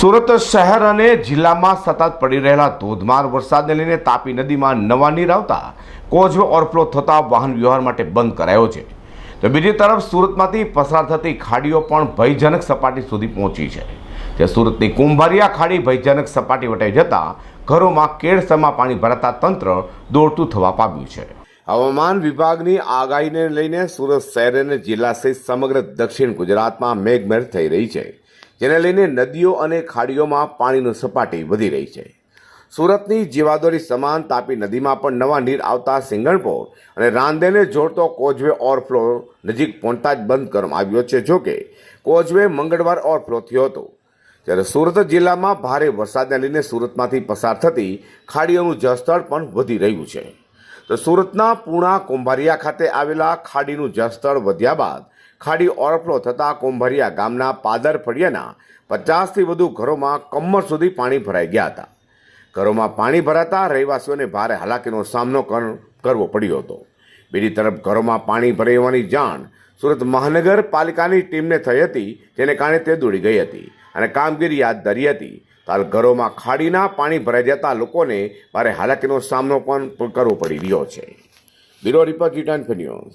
સુરત શહેર અને જિલ્લામાં સતત પડી રહેલા ધોધમાર વરસાદને લઈને તાપી નદીમાં નવા નીર આવતા કોઝવે ઓવરફ્લો થતા વાહન વ્યવહાર માટે બંધ કરાયો છે. તો બીજી તરફ સુરતમાંથી પસાર થતી ખાડીઓ પણ ભયજનક સપાટી સુધી પહોંચી છે. જે સુરતની કુંભારિયા ખાડી ભયજનક સપાટી વટાઈ જતા ઘરોમાં કેળસમાં પાણી ભરાતા તંત્ર દોડતું થવા પામ્યું છે. હવામાન વિભાગની આગાહીને લઈને સુરત શહેર અને જિલ્લા સહિત સમગ્ર દક્ષિણ ગુજરાતમાં મેઘમહેર થઈ રહી છે. જેને લઈને નદીઓ અને ખાડીઓમાં પાણીની સપાટી વધી રહી છે. સુરતની જીવાદોરી સમાન તાપી નદીમાં પણ નવા નીર આવતા સિંગણપોર અને રાંદેને જોડતો કોઝવે ઓવરફ્લો નજીક પહોંચતા જ બંધ કરવામાં આવ્યો છે. જોકે કોઝવે મંગળવાર ઓવરફ્લો થયો હતો. જ્યારે સુરત જિલ્લામાં ભારે વરસાદને લઈને સુરતમાંથી પસાર થતી ખાડીઓનું જળસ્તર પણ વધી રહ્યું છે. તો સુરતના પૂણા કુંભારિયા ખાતે આવેલા ખાડીનું જળસ્તર વધ્યા બાદ ખાડી ઓવરફ્લો થતાં કુંભારિયા ગામના પાદર ફળિયાના પચાસથી વધુ ઘરોમાં કમર સુધી પાણી ભરાઈ ગયા હતા. ઘરોમાં પાણી ભરાતા રહેવાસીઓને ભારે હાલાકીનો સામનો કરવો પડ્યો હતો. બીજી તરફ ઘરોમાં પાણી ભરાઈ જાણ સુરત મહાનગરપાલિકાની ટીમને થઈ હતી, જેને કારણે તે દોડી ગઈ હતી અને કામગીરી હાથ ધરી હતી. હાલ ઘરોમાં ખાડીના પાણી ભરાઈ જતા લોકોને ભારે હાલાકીનો સામનો પણ કરવો પડી રહ્યો છે. Bureau report return news.